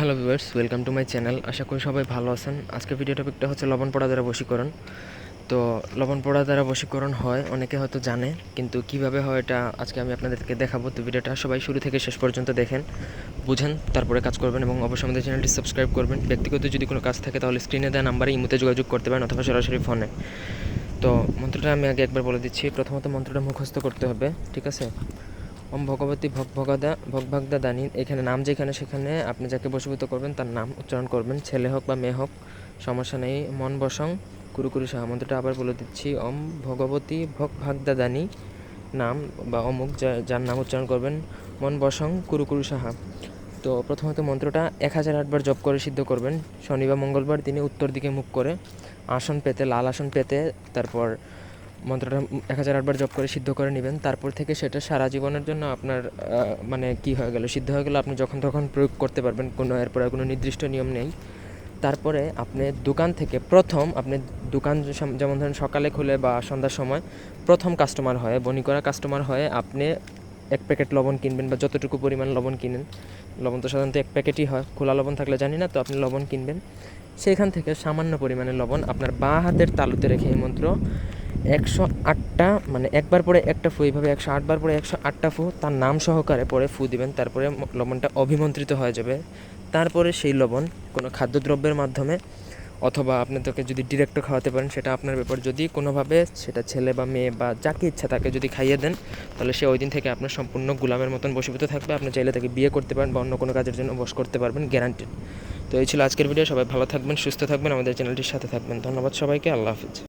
Hello viewers welcome to my channel আশা করি সবাই ভালো আছেন। আজকের ভিডিও টপিকটা হচ্ছে লবণ পোড়া দ্বারা বশীকরণ। তো লবণ পোড়া দ্বারা বশীকরণ হয়, অনেকে হয়তো জানে, কিন্তু কীভাবে হয় এটা আজকে আমি আপনাদেরকে দেখাবো। তো ভিডিওটা সবাই শুরু থেকে শেষ পর্যন্ত দেখেন, বুঝেন, তারপরে কাজ করবেন এবং অবশ্যই আমাদের চ্যানেলটি সাবস্ক্রাইব করবেন। ব্যক্তিগত যদি কোনো কাজ থাকে তাহলে স্ক্রিনে দেওয়া নাম্বারে ইমুতে যোগাযোগ করতে পারেন অথবা সরাসরি ফোনে তো মন্ত্রটা আমি আগে একবার বলে দিচ্ছি। প্রথমত মন্ত্রটা মুখস্থ করতে হবে, ঠিক আছে? ওম ভগবতী ভগ ভগদা ভগভাগদা দানি এখানে নাম যেখানে সেখানে আপনি যাকে বশীভূত করবেন তার নাম উচ্চারণ করবেন। ছেলে হোক বা মেয়ে হোক, সমস্যা নেই, মন বসং কুরুকুরু সাহা। মন্ত্রটা আবার বলে দিচ্ছি, ওম ভগবতী ভগ ভাগদা দানি নাম বা অমুক যার নাম উচ্চারণ করবেন, মন বসং কুরুকুরু সাহা। তো প্রথমত মন্ত্রটা এক হাজার আটবার জপ করে সিদ্ধ করবেন। শনি বা মঙ্গলবার তিনি উত্তর দিকে মুখ করে আসন পেতে, লাল আসন পেতে, তারপর মন্ত্রটা এক হাজার আটবার জপ করে সিদ্ধ করে নেবেন। তারপর থেকে সেটা সারা জীবনের জন্য আপনার মানে কি হয়ে গেল? সিদ্ধ হয়ে গেল আপনি যখন তখন প্রয়োগ করতে পারবেন। কোনো, এরপরে কোনো নির্দিষ্ট নিয়ম নেই। তারপরে আপনি দোকান থেকে প্রথম আপনি দোকান যেমন ধরেন সকালে খুলে বা সন্ধ্যার সময় প্রথম কাস্টমার হয় বনি করা কাস্টমার হয়ে আপনি এক প্যাকেট লবণ কিনবেন বা যতটুকু পরিমাণ লবণ কিনেন। লবণ তো সাধারণত এক প্যাকেটই হয়। খোলা লবণ থাকলে জানি না, তো আপনি লবণ কিনবেন। সেখান থেকে সামান্য পরিমাণে লবণ আপনার বাঁ হাতের তালুতে রেখে এই মন্ত্র একশো আটটা মানে একবার পরে একটা ফু, এইভাবে একশো আটবার পরে একশো আটটা ফু, তার নাম সহকারে পরে ফু দিবেন, তারপরে লবণটা অভিমন্ত্রিত হয়ে যাবে। তারপরে সেই লবণ কোনো খাদ্যদ্রব্যের মাধ্যমে, অথবা আপনি তোকে যদি ডিরেক্টও খাওয়াতে পারেন, সেটা আপনার ব্যাপার। যদি কোনোভাবে সেটা ছেলে বা মেয়ে বা যাকে ইচ্ছা তাকে যদি খাইয়ে দেন, তাহলে সে ওই দিন থেকে আপনার সম্পূর্ণ গুলামের মতন বসীভূত থাকবে। আপনি চাইলে তাকে বিয়ে করতে পারেন বা অন্য কোনো কাজের জন্য বস করতে পারবেন গ্যারান্টিড তো এই ছিল আজকের ভিডিও সবাই ভালো থাকবেন, সুস্থ থাকবেন, আমাদের চ্যানেলটির সাথে থাকবেন। ধন্যবাদ সবাইকে, আল্লাহ হাফিজ।